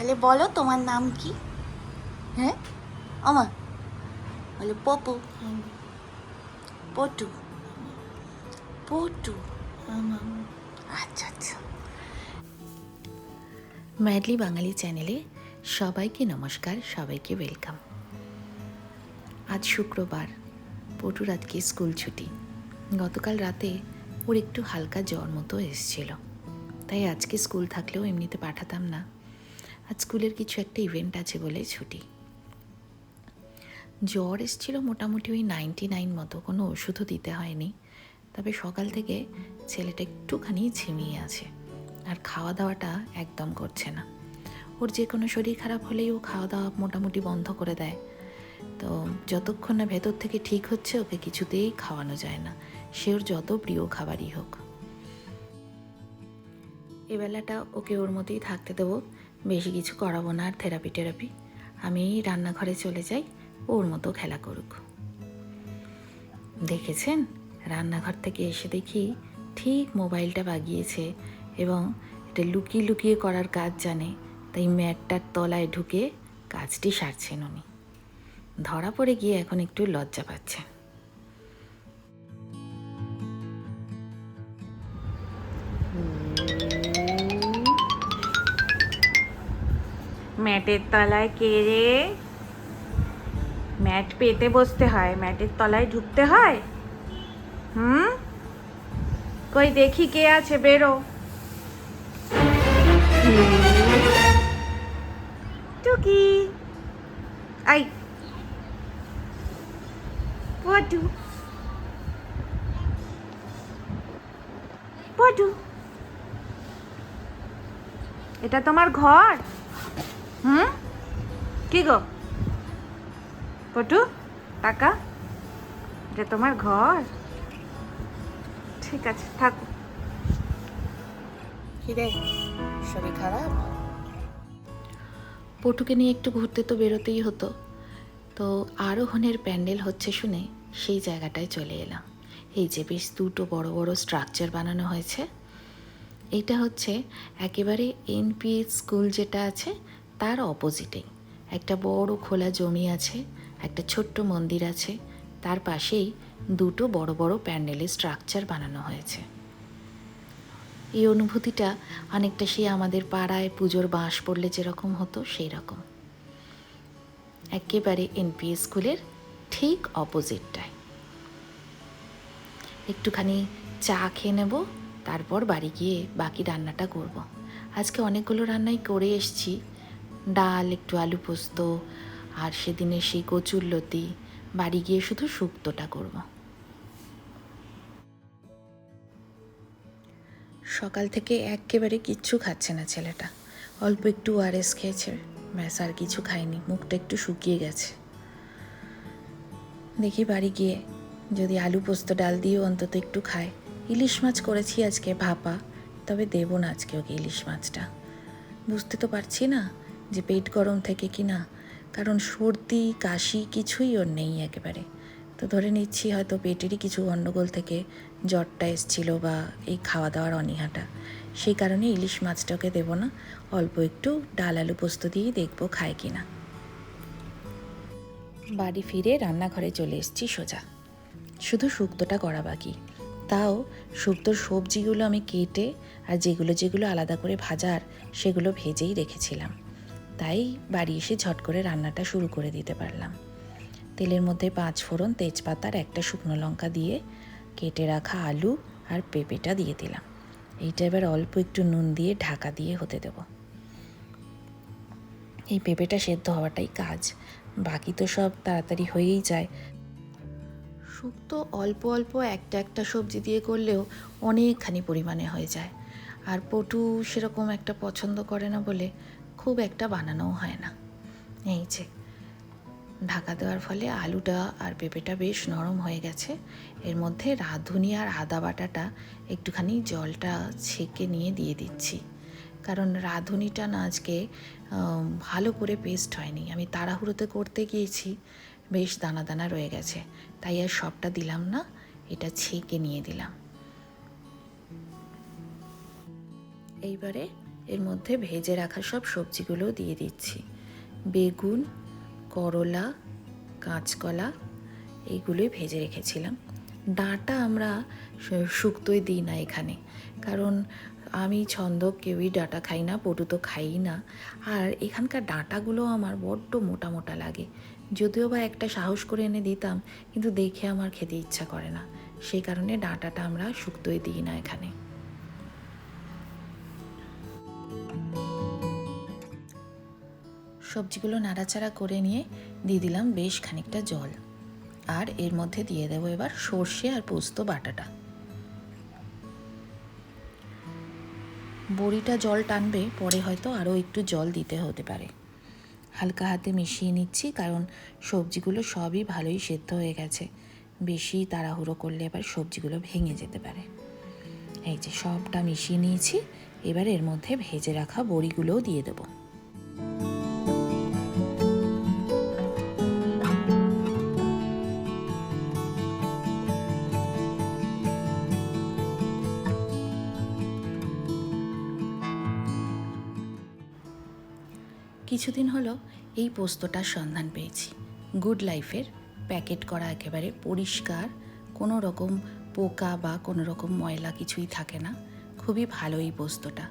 তাহলে বলো তোমার নাম কি? হ্যাঁ? আমার বলে, পপু। পটু। পটু। আচ্ছা আচ্ছা। ম্যাডলি বাঙালি চ্যানেলে সবাইকে নমস্কার, সবাইকে ওয়েলকাম। আজ শুক্রবার পটু আজকে স্কুল ছুটি। গতকাল রাতে ওর একটু হালকা জ্বর মতো এসেছিল। তাই আজকে স্কুল থাকলেও এমনিতে পাঠাতাম না। আজ স্কুলের কিছু একটা ইভেন্ট আছে বলে ছুটি। জ্বর এসেছিল মোটামুটি ওই নাইনটি নাইন মতো, কোনো ওষুধও দিতে হয়নি। তবে সকাল থেকে ছেলেটা একটুখানি ঝিমিয়ে আছে আর খাওয়া দাওয়াটা একদম করছে না। ওর যে কোনো শরীর খারাপ হলেই ও খাওয়া দাওয়া মোটামুটি বন্ধ করে দেয়। তো যতক্ষণ না ভেতর থেকে ঠিক হচ্ছে, ওকে কিছুতেই খাওয়ানো যায় না। সে ওর যত প্রিয় খাবারই হোক। এবেলাটা ওকে ওর মতোই থাকতে দেবো। বেশি কিছু করাবো না আর থেরাপি টেরাপি। আমি রান্নাঘরে চলে যাই, ওর মতো খেলা করুক। দেখেছেন? রান্নাঘর থেকে এসে দেখি ঠিক মোবাইলটা বাগিয়েছে এবং এটা লুকিয়ে লুকিয়ে করার কাজ জানে, তাই ম্যাটটার তলায় ঢুকে কাজটি সারছেন উনি। ধরা পড়ে গিয়ে এখন একটু লজ্জা পাচ্ছেন। ম্যাটের তলায় কেড়ে ম্যাট পেতে বসতে হয় ম্যাটের তলায় ঢুকতে হয়? হুম? কই দেখি কে আছে, বেরো। টুকি। আই। পটু। পটু। এটা তোমার ঘর? কি গো? পটু টাকা যে তোমার ঘর? ঠিক আছে থাকো। কি রে শরীর খারাপ? পটুকে নিয়ে একটু ঘুরতে তো বেরোতেই হতো। তো আরোহণের প্যান্ডেল হচ্ছে শুনে সেই জায়গাটায় চলে এলাম। এই যে বেশ দুটো বড় বড় স্ট্রাকচার বানানো হয়েছে। এটা হচ্ছে একেবারে এনপিএস স্কুল যেটা আছে তার অপোজিটেই একটা বড় খোলা জমি আছে, একটা ছোট্ট মন্দির আছে, তার পাশেই দুটো বড় বড় প্যান্ডেলের স্ট্রাকচার বানানো হয়েছে। এই অনুভূতিটা অনেকটা সেই আমাদের পাড়ায় পুজোর বাঁশ পড়লে যেরকম হতো সেই রকম একেবারে এনপিএস স্কুলের ঠিক অপোজিটটায়। একটুখানি চা খেয়ে নেব, তারপর বাড়ি গিয়ে বাকি রান্নাটা করব। আজকে অনেকগুলো রান্নাই করে এসছি ডাল, একটু আলু পোস্ত আর সেদিনে সেই কচুর লতি। বাড়ি গিয়ে শুধু শুক্তোটা করব। সকাল থেকে একেবারে কিচ্ছু খাচ্ছে না ছেলেটা। অল্প একটু ওআরএস খেয়েছে। ব্যাস, আর কিছু খায়নি। মুখটা একটু শুকিয়ে গেছে। দেখি বাড়ি গিয়ে যদি আলু পোস্ত, ডাল দিয়েও অন্তত একটু খায়। ইলিশ মাছ করেছি আজকে ভাপা, তবে দেবো না আজকে ওকে ইলিশ মাছটা। বুঝতে তো পারছি না। যে পেট গরম থেকে কি না? কারণ সর্দি, কাশি কিছুই ওর নেই একেবারে। তো ধরে নিচ্ছি হয়তো পেটেরই কিছু গণ্ডগোল থেকে জ্বরটা এসছিল বা এই খাওয়া দাওয়ার অনীহাটা। সেই কারণে ইলিশ মাছটাকে দেবো না, অল্প একটু ডাল আলু পোস্ত দিয়েই দেখব খায় কি না। বাড়ি ফিরে রান্নাঘরে চলে এসেছি সোজা। শুধু শুক্তোটা করা বাকি। তাও শুক্তোর সবজিগুলো আমি কেটে আর যেগুলো যেগুলো আলাদা করে ভাজার, সেগুলো ভেজেই রেখেছিলাম। তাই বাড়ি এসে ঝট করে রান্নাটা শুরু করে দিতে পারলাম। তেলের মধ্যে পাঁচ ফোড়ন তেজপাতার একটা শুকনো লঙ্কা দিয়ে কেটে রাখা আলু আর পেঁপেটা দিয়ে দিলাম। এইটা এবার অল্প একটু নুন দিয়ে ঢাকা দিয়ে হতে দেব। এই পেঁপেটা সেদ্ধ হওয়াটাই কাজ। বাকি তো সব তাড়াতাড়ি হয়েই যায়। শুক্তো অল্প অল্প একটা একটা সবজি দিয়ে করলেও অনেকখানি পরিমাণে হয়ে যায়। আর পটু সেরকম একটা পছন্দ করে না বলে খুব একটা বানানোও হয় না। এই যে, ঢাকা দেওয়ার ফলে আলুটা আর পেঁপেটা বেশ নরম হয়ে গেছে। এর মধ্যে রাঁধুনি আর আদা বাটাটা একটুখানি জলটা ছেঁকে নিয়ে দিয়ে দিচ্ছি। কারণ রাঁধুনিটা না আজকে ভালো করে পেস্ট হয়নি। আমি তাড়াহুড়োতে করতে গিয়েছি, বেশ দানা দানা রয়ে গেছে। তাই আর সবটা দিলাম না, এটা ছেঁকে নিয়ে দিলাম। এইবারে এর মধ্যে ভেজে রাখা সব সবজিগুলো দিয়ে দিচ্ছি। বেগুন, করলা, কাঁচকলা এইগুলোই ভেজে রেখেছিলাম। ডাঁটা আমরা শুক্তোই দিই না এখানে। কারণ আমি ছন্দ কেউই ডাঁটা খাই না, পটু তো খাই না। আর এখানকার ডাঁটাগুলো আমার বড্ড মোটা মোটা লাগে। যদিও বা একটা সাহস করে এনে দিতাম, কিন্তু দেখে আমার খেতে ইচ্ছা করে না। সেই কারণে ডাঁটাটা আমরা শুক্তোই দিই না এখানে। সবজিগুলো নাড়াচাড়া করে নিয়ে দিয়ে দিলাম বেশ খানিকটা জল। আর এর মধ্যে দিয়ে দেবো এবার সর্ষে আর পোস্ত বাটাটা। বড়িটা জল টানবে, পরে হয়তো আরও একটু জল দিতে হতে পারে। হালকা হাতে মিশিয়ে নিচ্ছি, কারণ সবজিগুলো সবই ভালোই সেদ্ধ হয়ে গেছে। বেশি তাড়াহুড়ো করলে এবার সবজিগুলো ভেঙে যেতে পারে। এই যে সবটা মিশিয়ে নিয়েছি, এবার এর মধ্যে ভেজে রাখা বড়িগুলোও দিয়ে দেবো। কিছুদিন হলো এই পোস্তটার সন্ধান পেয়েছি। গুড লাইফের প্যাকেট করা একেবারে পরিষ্কার, কোনো রকম পোকা বা কোনো রকম ময়লা কিছুই থাকে না। খুবই ভালো এই পোস্তটা।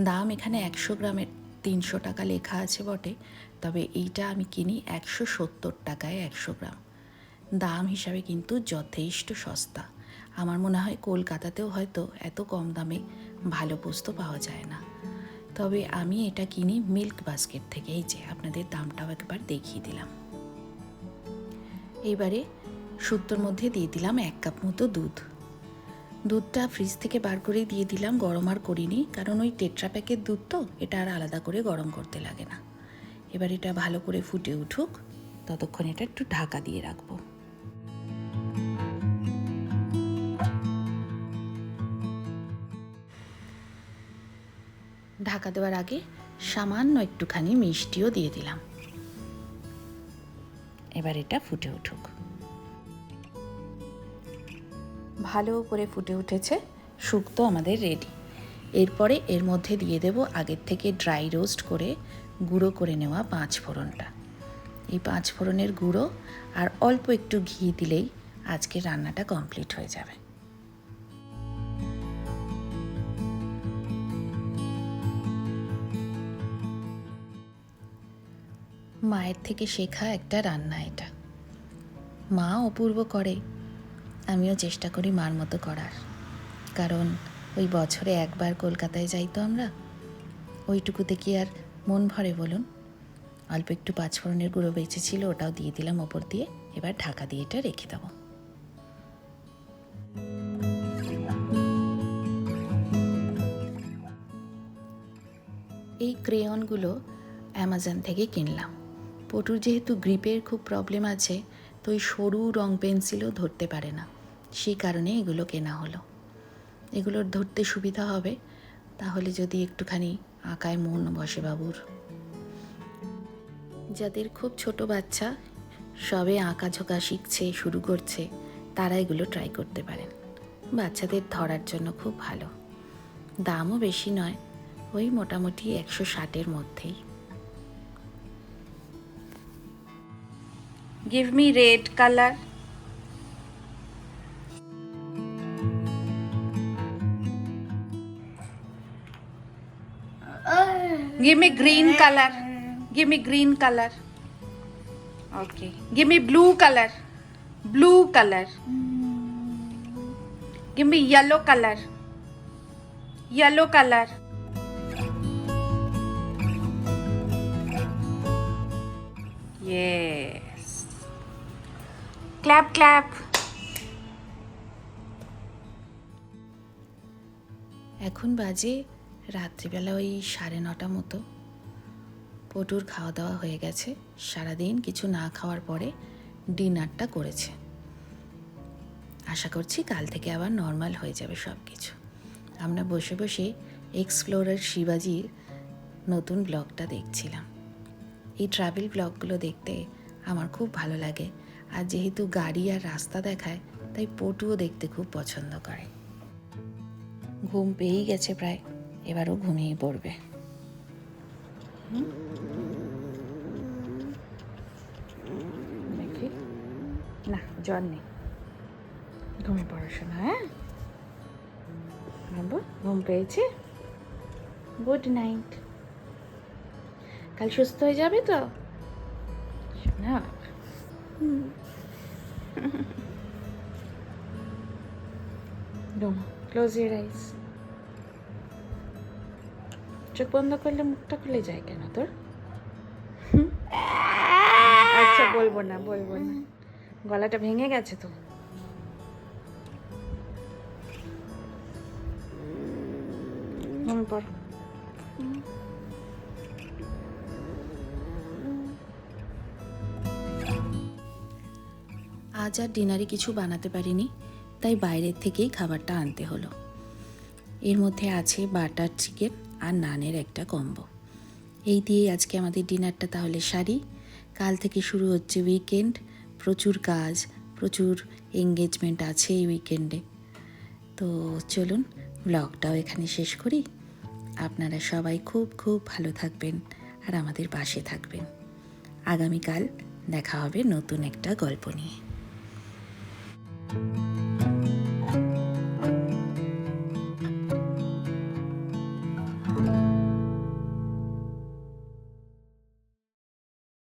দাম এখানে একশো গ্রামের তিনশো টাকা লেখা আছে বটে, তবে এইটা আমি কিনি একশো সত্তর টাকায় একশো গ্রাম। দাম হিসাবে কিন্তু যথেষ্ট সস্তা। আমার মনে হয় কলকাতাতেও হয়তো এত কম দামে ভালো পোস্ত পাওয়া যায় না। তবে আমি এটা কিনি মিল্ক বাস্কেট থেকে, এই যে আপনাদের দামটাও একবার দেখিয়ে দিলাম। এইবারে শুক্তোর মধ্যে দিয়ে দিলাম এক কাপ মতো দুধ। দুধটা ফ্রিজ থেকে বার করে দিয়ে দিলাম, গরম আর করিনি, কারণ ওই টেট্রা প্যাকের দুধ তো, এটা আর আলাদা করে গরম করতে লাগে না। এবার এটা ভালো করে ফুটে উঠুক, ততক্ষণ এটা একটু ঢাকা দিয়ে রাখব। ঢাকা দেওয়ার আগে সামান্য একটুখানি মিষ্টিও দিয়ে দিলাম। এবার এটা ফুটে উঠুক। ভালো করে ফুটে উঠেছে শুক্তো আমাদের রেডি এরপরে এর মধ্যে দিয়ে দেব আগের থেকে ড্রাই রোস্ট করে গুঁড়ো করে নেওয়া পাঁচ ফোড়নটা। এই পাঁচ ফোড়নের গুঁড়ো আর অল্প একটু ঘি দিলেই আজকের রান্নাটা কমপ্লিট হয়ে যাবে। মায়ের থেকে শেখা একটা রান্না এটা। মা অপূর্ব করে, আমিও চেষ্টা করি মার মতো করার। কারণ ওই বছরে একবার কলকাতায় যাই তো আমরা, ওইটুকুতে কি আর মন ভরে বলুন? অল্প একটু পাঁচফোড়নের গুঁড়ো বেঁচে ছিল, ওটাও দিয়ে দিলাম ওপর দিয়ে, এবার ঢাকা দিয়ে এটা রেখে দেবো। এই ক্রেয়নগুলো অ্যামাজন থেকে কিনলাম। পটুর যেহেতু গ্রিপের খুব প্রবলেম আছে, তো ওই সরু রং পেন্সিলও ধরতে পারে না। সেই কারণে এগুলো কেনা হলো। এগুলোর ধরতে সুবিধা হবে। তাহলে যদি একটুখানি আঁকায় মন বসে বাবুর। যাদের খুব ছোট বাচ্চা, সবে আঁকাঝোঁকা শিখছে, শুরু করছে, তারা এগুলো ট্রাই করতে পারেন। বাচ্চাদের ধরার জন্য খুব ভালো। দামও বেশি নয়, ওই মোটামুটি একশো ষাটের মধ্যেই। Give me red color give me green color give me green color okay give me blue color blue color give me yellow color yellow color yes clap clap এখন বাজে রাত্রিবেলা ওই সাড়ে নটা মতো। পটুর খাওয়া দাওয়া হয়ে গেছে। সারাদিন কিছু না খাওয়ার পরে ডিনারটা করেছে। আশা করছি কাল থেকে আবার নর্মাল হয়ে যাবে সব কিছু আমরা বসে বসে এক্সপ্লোরার শিবাজির নতুন ব্লগটা দেখছিলাম। এই ট্রাভেল ব্লগগুলো দেখতে আমার খুব ভালো লাগে। আর যেহেতু গাড়ি আর রাস্তা দেখায় তাই পটুও দেখতে খুব পছন্দ করে। ঘুম পেয়েই গেছে প্রায় এবারও ঘুমিয়ে পড়বে। দেখি। না জ্বর নেই। ঘুমিয়ে পড়াশোনা হ্যাঁ? বাবু ঘুম পেয়েছে? Good night. কাল সুস্থ হয়ে যাবে তো? শোনা। ডোমা ক্লোজ ইয়ার আইস চোখ বন্ধ করলে মুখটা খুলে যায় কেন তোর? আচ্ছা বলব না বলব না। গলাটা ভেঙে গেছে তো। আজ আর ডিনারে কিছু বানাতে পারিনি। তাই বাইরের থেকেই খাবারটা আনতে হলো। এর মধ্যে আছে বাটার চিকেন আর নানের একটা কম্বো। এই দিয়েই আজকে আমাদের ডিনারটা তাহলে সারি। কাল থেকে শুরু হচ্ছে উইকেন্ড, প্রচুর কাজ, প্রচুর এঙ্গেজমেন্ট আছে এই উইকেন্ডে। তো চলুন ব্লগটাও এখানে শেষ করি। আপনারা সবাই খুব খুব ভালো থাকবেন আর আমাদের পাশে থাকবেন। আগামীকাল দেখা হবে নতুন একটা গল্প নিয়ে।